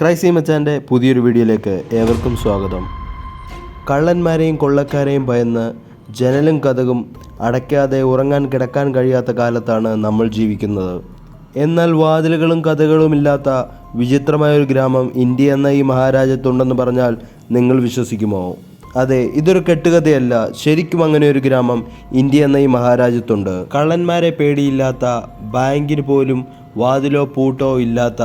Crazy മച്ചാന്റെ പുതിയൊരു വീഡിയോയിലേക്ക് ഏവർക്കും സ്വാഗതം. കള്ളന്മാരെയും കൊള്ളക്കാരെയും ഭയന്ന് ജനലും കഥകും അടയ്ക്കാതെ ഉറങ്ങാൻ കിടക്കാൻ കഴിയാത്ത കാലത്താണ് നമ്മൾ ജീവിക്കുന്നത്. എന്നാൽ വാതിലുകളും കഥകളും ഇല്ലാത്ത വിചിത്രമായ ഒരു ഗ്രാമം ഇന്ത്യ എന്ന ഈ മഹാരാജ്യത്തുണ്ടെന്ന് പറഞ്ഞാൽ നിങ്ങൾ വിശ്വസിക്കുമോ? അതെ ഇതൊരു കെട്ടുകഥയല്ല. ശരിക്കും അങ്ങനെ ഒരു ഗ്രാമം ഇന്ത്യ എന്ന ഈ മഹാരാജ്യത്തുണ്ട്. കള്ളന്മാരെ പേടിയില്ലാത്ത ബാങ്കിന് പോലും വാതിലോ പൂട്ടോ ഇല്ലാത്ത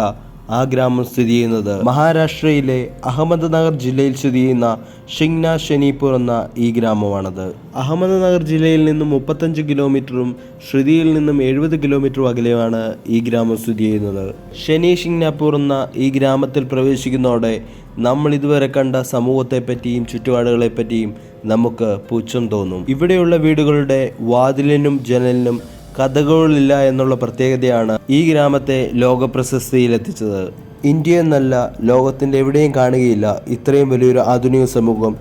ആ ഗ്രാമം സ്ഥിതി ചെയ്യുന്നത്. മഹാരാഷ്ട്രയിലെ അഹമ്മദ്നഗർ ജില്ലയിൽ സ്ഥിതി ചെയ്യുന്ന ഷിങ്ന ഷെനീപൂർ എന്ന ഈ ഗ്രാമമാണത്. അഹമ്മദ്നഗർ ജില്ലയിൽ നിന്നും മുപ്പത്തഞ്ച് കിലോമീറ്ററും ശ്രുതിയിൽ നിന്നും എഴുപത് കിലോമീറ്ററും അകലെയാണ് ഈ ഗ്രാമം സ്ഥിതി ചെയ്യുന്നത്. ഷെനി ഷിങ്നാപൂർ എന്ന ഈ ഗ്രാമത്തിൽ പ്രവേശിക്കുന്നതോടെ നമ്മൾ ഇതുവരെ കണ്ട സമൂഹത്തെപ്പറ്റിയും ചുറ്റുപാടുകളെപ്പറ്റിയും നമുക്ക് പുച്ഛം തോന്നും. ഇവിടെയുള്ള വീടുകളുടെ വാതിലിനും ജനലിനും കഥകളില്ല എന്നുള്ള പ്രത്യേകതയാണ് ഈ ഗ്രാമത്തെ ലോക പ്രശസ്തിയിലെത്തിച്ചത് ഇന്ത്യ എന്നല്ല ലോകത്തിന്റെ എവിടെയും കാണുകയില്ല ഇത്രയും വലിയൊരു ആധുനിക സമൂഹം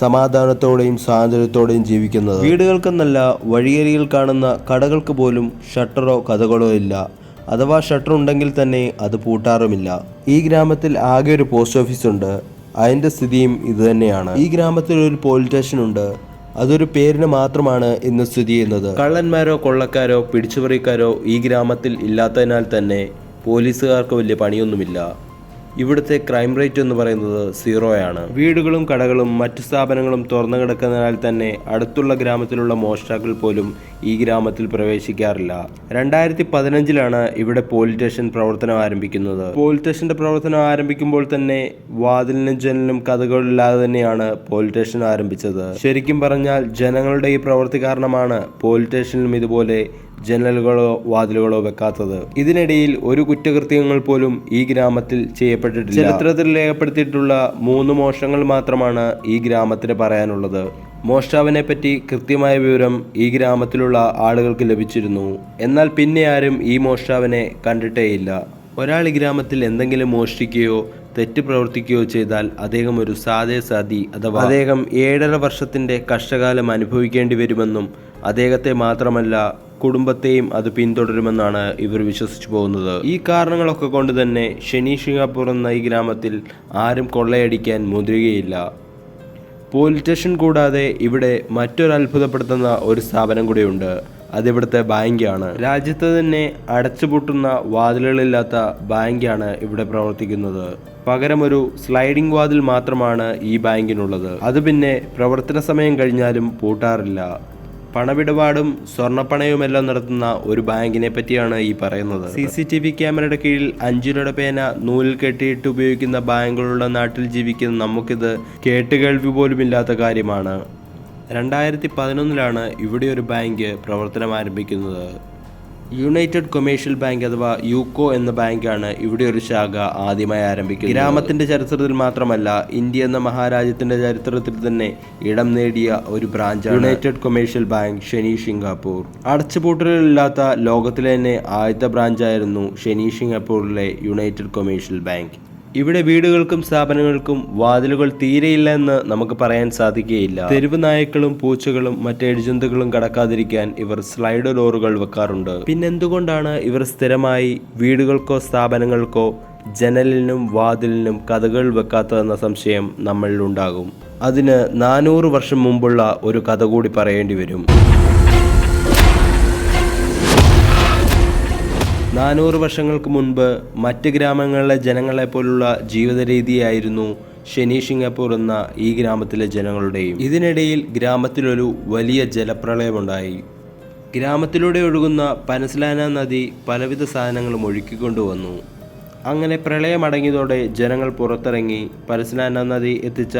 സമാധാനത്തോടെയും സ്വാതന്ത്ര്യത്തോടെയും ജീവിക്കുന്നത്. വീടുകൾക്കെന്നല്ല വഴിയരികിൽ കാണുന്ന കടകൾക്ക് പോലും ഷട്ടറോ കഥകളോ ഇല്ല. അഥവാ ഷട്ടർ ഉണ്ടെങ്കിൽ തന്നെ അത് പൂട്ടാറുമില്ല. ഈ ഗ്രാമത്തിൽ ആകെ ഒരു പോസ്റ്റ് ഓഫീസ് ഉണ്ട്. അതിന്റെ സ്ഥിതിയും ഇതുതന്നെയാണ് ഈ ഗ്രാമത്തിൽ ഒരു പോലീസ് സ്റ്റേഷൻ ഉണ്ട്. അതൊരു പേരിന് മാത്രമാണ് ഇന്ന് സ്ഥിതി ചെയ്യുന്നത്. കള്ളന്മാരോ കൊള്ളക്കാരോ പിടിച്ചുപറിക്കാരോ ഈ ഗ്രാമത്തിൽ ഇല്ലാത്തതിനാൽ തന്നെ പോലീസുകാർക്ക് വലിയ പണിയൊന്നുമില്ല. ഇവിടുത്തെ ക്രൈം റേറ്റ് എന്ന് പറയുന്നത് സീറോയാണ് വീടുകളും കടകളും മറ്റു സ്ഥാപനങ്ങളും തുറന്നു കിടക്കുന്നതിനാൽ തന്നെ അടുത്തുള്ള ഗ്രാമത്തിലുള്ള മോഷ്ടാക്കൾ പോലും ഈ ഗ്രാമത്തിൽ പ്രവേശിക്കാറില്ല. രണ്ടായിരത്തി പതിനഞ്ചിലാണ് ഇവിടെ പോലീസ് സ്റ്റേഷൻ പ്രവർത്തനം ആരംഭിക്കുന്നത്. പോലീസ് സ്റ്റേഷന്റെ പ്രവർത്തനം ആരംഭിക്കുമ്പോൾ തന്നെ വാതിലിനും ജനലിനും കഥകളില്ലാതെ തന്നെയാണ് പോലീസ് സ്റ്റേഷൻ ആരംഭിച്ചത്. ശരിക്കും പറഞ്ഞാൽ ജനങ്ങളുടെ ഈ പ്രവൃത്തി കാരണമാണ് പോലീസ് സ്റ്റേഷനിലും ഇതുപോലെ ജനലുകളോ വാതിലുകളോ വെക്കാത്തത്. ഇതിനിടയിൽ ഒരു കുറ്റകൃത്യങ്ങൾ പോലും ഈ ഗ്രാമത്തിൽ ചെയ്യപ്പെട്ടിട്ടില്ല. ചരിത്രത്തിൽ രേഖപ്പെടുത്തിയിട്ടുള്ള മൂന്ന് മോഷണങ്ങൾ മാത്രമാണ് ഈ ഗ്രാമത്തിന് പറയാനുള്ളത്. മോഷ്ടാവിനെ പറ്റി കൃത്യമായ വിവരം ഈ ഗ്രാമത്തിലുള്ള ആളുകൾക്ക് ലഭിച്ചിരുന്നു. എന്നാൽ പിന്നെ ആരും ഈ മോഷ്ടാവിനെ കണ്ടിട്ടേയില്ല ഒരാൾ ഈ ഗ്രാമത്തിൽ എന്തെങ്കിലും മോഷ്ടിക്കുകയോ തെറ്റ് പ്രവർത്തിക്കുകയോ ചെയ്താൽ അദ്ദേഹം ഒരു സാധേ സാധി അഥവാ അദ്ദേഹം ഏഴര വർഷത്തിന്റെ കഷ്ടകാലം അനുഭവിക്കേണ്ടി വരുമെന്നും അദ്ദേഹത്തെ മാത്രമല്ല കുടുംബത്തെയും അത് പിന്തുടരുമെന്നാണ് ഇവർ വിശ്വസിച്ചു പോകുന്നത്. ഈ കാരണങ്ങളൊക്കെ കൊണ്ട് തന്നെ ഷെനി ഷിംഗാപൂർ എന്ന ഈ ഗ്രാമത്തിൽ ആരും കൊള്ളയടിക്കാൻ മുതിരുകയില്ല. പോലീസ് സ്റ്റേഷൻ കൂടാതെ ഇവിടെ മറ്റൊരു അത്ഭുതപ്പെടുത്തുന്ന ഒരു സ്ഥാപനം കൂടിയുണ്ട്. അതിവിടുത്തെ ബാങ്കാണ്. രാജ്യത്ത് തന്നെ അടച്ചുപൂട്ടുന്ന വാതിലുകളില്ലാത്ത ബാങ്കാണ് ഇവിടെ പ്രവർത്തിക്കുന്നത്. പകരം ഒരു സ്ലൈഡിംഗ് വാതിൽ മാത്രമാണ് ഈ ബാങ്കിനുള്ളത്. അത് പിന്നെ പ്രവർത്തന സമയം കഴിഞ്ഞാലും പൂട്ടാറില്ല. പണമിടപാടും സ്വർണപ്പണയുമെല്ലാം നടത്തുന്ന ഒരു ബാങ്കിനെ പറ്റിയാണ് ഈ പറയുന്നത്. സി സി ടി വി ക്യാമറയുടെ കീഴിൽ അഞ്ചു രൂപയുടെ പേന നൂലിൽ കെട്ടിയിട്ട് ഉപയോഗിക്കുന്ന ബാങ്കുകളുള്ള നാട്ടിൽ ജീവിക്കുന്ന നമുക്കിത് കേട്ടുകേൾവി പോലുമില്ലാത്ത കാര്യമാണ്. രണ്ടായിരത്തി പതിനൊന്നിലാണ് ഇവിടെ ഒരു ബാങ്ക് പ്രവർത്തനം ആരംഭിക്കുന്നത്. യുണൈറ്റഡ് കൊമേഴ്ഷ്യൽ ബാങ്ക് അഥവാ യൂക്കോ എന്ന ബാങ്കാണ് ഇവിടെ ഒരു ശാഖ ആദ്യമായി ആരംഭിക്കുന്നത്. ഗ്രാമത്തിന്റെ ചരിത്രത്തിൽ മാത്രമല്ല ഇന്ത്യ എന്ന മഹാരാജ്യത്തിന്റെ ചരിത്രത്തിൽ തന്നെ ഇടം നേടിയ ഒരു ബ്രാഞ്ചാണ് യുണൈറ്റഡ് കൊമേഴ്ഷ്യൽ ബാങ്ക് ഷെനി സിംഗാപ്പൂർ അടച്ചുപൂട്ടലില്ലാത്ത ലോകത്തിലെ തന്നെ ആദ്യത്തെ ബ്രാഞ്ചായിരുന്നു ഷെനി സിംഗാപ്പൂരിലെ യുണൈറ്റഡ് കൊമേഴ്ഷ്യൽ ബാങ്ക് ഇവിടെ വീടുകൾക്കും സ്ഥാപനങ്ങൾക്കും വാതിലുകൾ തീരെയില്ല എന്ന് നമുക്ക് പറയാൻ സാധിക്കുകയില്ല. തെരുവ് നായ്ക്കളും പൂച്ചകളും മറ്റ് എഴുജന്തുക്കളും കടക്കാതിരിക്കാൻ ഇവർ സ്ലൈഡ് ഡോറുകൾ വെക്കാറുണ്ട്. പിന്നെന്തുകൊണ്ടാണ് ഇവർ സ്ഥിരമായി വീടുകൾക്കോ സ്ഥാപനങ്ങൾക്കോ ജനലിനും വാതിലിനും കഥകൾ വെക്കാത്തതെന്ന സംശയം നമ്മളിലുണ്ടാകും അതിന് നാനൂറ് വർഷം മുമ്പുള്ള ഒരു കഥ കൂടി പറയേണ്ടി വരും. നാനൂറ് വർഷങ്ങൾക്ക് മുൻപ് മറ്റ് ഗ്രാമങ്ങളിലെ ജനങ്ങളെപ്പോലുള്ള ജീവിത രീതിയായിരുന്നു ഷെനി സിംഗപ്പൂർ എന്ന ഈ ഗ്രാമത്തിലെ ജനങ്ങളുടെയും. ഇതിനിടയിൽ ഗ്രാമത്തിലൊരു വലിയ ജലപ്രളയമുണ്ടായി. ഗ്രാമത്തിലൂടെ ഒഴുകുന്ന പനസ്ലാന നദി പലവിധ സാധനങ്ങളും ഒഴുക്കിക്കൊണ്ടുവന്നു അങ്ങനെ പ്രളയമടങ്ങിയതോടെ ജനങ്ങൾ പുറത്തിറങ്ങി പനസ്ലാന നദി എത്തിച്ച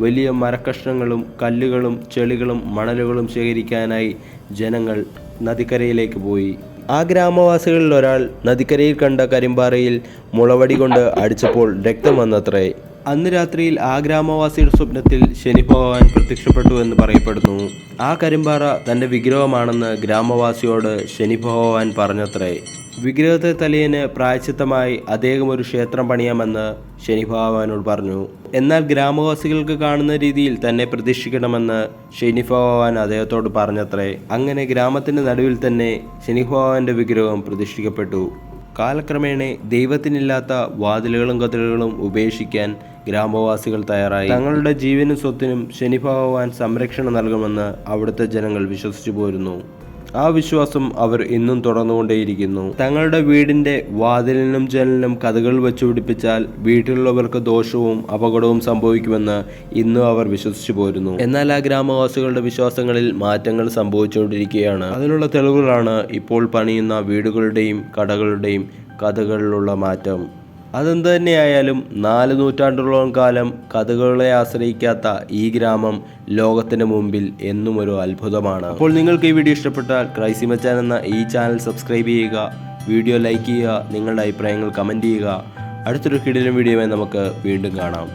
വലിയ മരക്കഷ്ണങ്ങളും കല്ലുകളും ചെളികളും മണലുകളും ശേഖരിക്കാനായി ജനങ്ങൾ നദിക്കരയിലേക്ക് പോയി. ആ ഗ്രാമവാസികളിൽ ഒരാൾ നദിക്കരയിൽ കണ്ട കരിമ്പാറയിൽ മുളവടി കൊണ്ട് അടിച്ചപ്പോൾ രക്തം വന്നത്രേ. അന്ന് രാത്രിയിൽ ആ ഗ്രാമവാസിയുടെ സ്വപ്നത്തിൽ ശനി ഭഗവാൻ പ്രത്യക്ഷപ്പെട്ടു എന്ന് പറയപ്പെടുന്നു. ആ കരിമ്പാറ തന്റെ വിഗ്രഹമാണെന്ന് ഗ്രാമവാസിയോട് ശനി ഭഗവാൻ പറഞ്ഞത്രേ. വിഗ്രഹത്തെ തലേന് പ്രായച്ചിത്തമായി അദ്ദേഹം ഒരു ക്ഷേത്രം പണിയാമെന്ന് ശനി ഭഗവാനോട് പറഞ്ഞു. എന്നാൽ ഗ്രാമവാസികൾക്ക് കാണുന്ന രീതിയിൽ തന്നെ പ്രതീക്ഷിക്കണമെന്ന് ശനി ഭഗവാൻ അദ്ദേഹത്തോട് പറഞ്ഞത്രേ. അങ്ങനെ ഗ്രാമത്തിന്റെ നടുവിൽ തന്നെ ശനി ഭഗവാന്റെ വിഗ്രഹം പ്രതിഷ്ഠിക്കപ്പെട്ടു. കാലക്രമേണ ദൈവത്തിനില്ലാത്ത വാതിലുകളും കതിലുകളും ഉപേക്ഷിക്കാൻ ഗ്രാമവാസികൾ തയ്യാറായി. തങ്ങളുടെ ജീവനും സ്വത്തിനും ശനി ഭഗവാൻ സംരക്ഷണം നൽകുമെന്ന് അവിടുത്തെ ജനങ്ങൾ വിശ്വസിച്ചു പോരുന്നു. ആ വിശ്വാസം അവർ ഇന്നും തുടർന്നുകൊണ്ടേയിരിക്കുന്നു. തങ്ങളുടെ വീടിന്റെ വാതിലിനും ജനലിനും കഥകൾ വെച്ചു പിടിപ്പിച്ചാൽ വീട്ടിലുള്ളവർക്ക് ദോഷവും അപകടവും സംഭവിക്കുമെന്ന് ഇന്നും അവർ വിശ്വസിച്ചു പോരുന്നു. എന്നാൽ ആ ഗ്രാമവാസികളുടെ വിശ്വാസങ്ങളിൽ മാറ്റങ്ങൾ സംഭവിച്ചുകൊണ്ടിരിക്കുകയാണ്. അതിനുള്ള തെളിവുകളാണ് ഇപ്പോൾ പണിയുന്ന വീടുകളുടെയും കടകളുടെയും കഥകളിലുള്ള മാറ്റം. അതെന്ത് തന്നെയായാലും നാല് നൂറ്റാണ്ടോളം കാലം കഥകളെ ആശ്രയിക്കാത്ത ഈ ഗ്രാമം ലോകത്തിന് മുമ്പിൽ എന്നും ഒരു അത്ഭുതമാണ്. അപ്പോൾ നിങ്ങൾക്ക് ഈ വീഡിയോ ഇഷ്ടപ്പെട്ടാൽ ക്രൈസി മച്ചാൻ എന്ന ഈ ചാനൽ സബ്സ്ക്രൈബ് ചെയ്യുക വീഡിയോ ലൈക്ക് ചെയ്യുക നിങ്ങളുടെ അഭിപ്രായങ്ങൾ കമന്റ് ചെയ്യുക. അടുത്തൊരു കിടിലും വീഡിയോയുമായി നമുക്ക് വീണ്ടും കാണാം.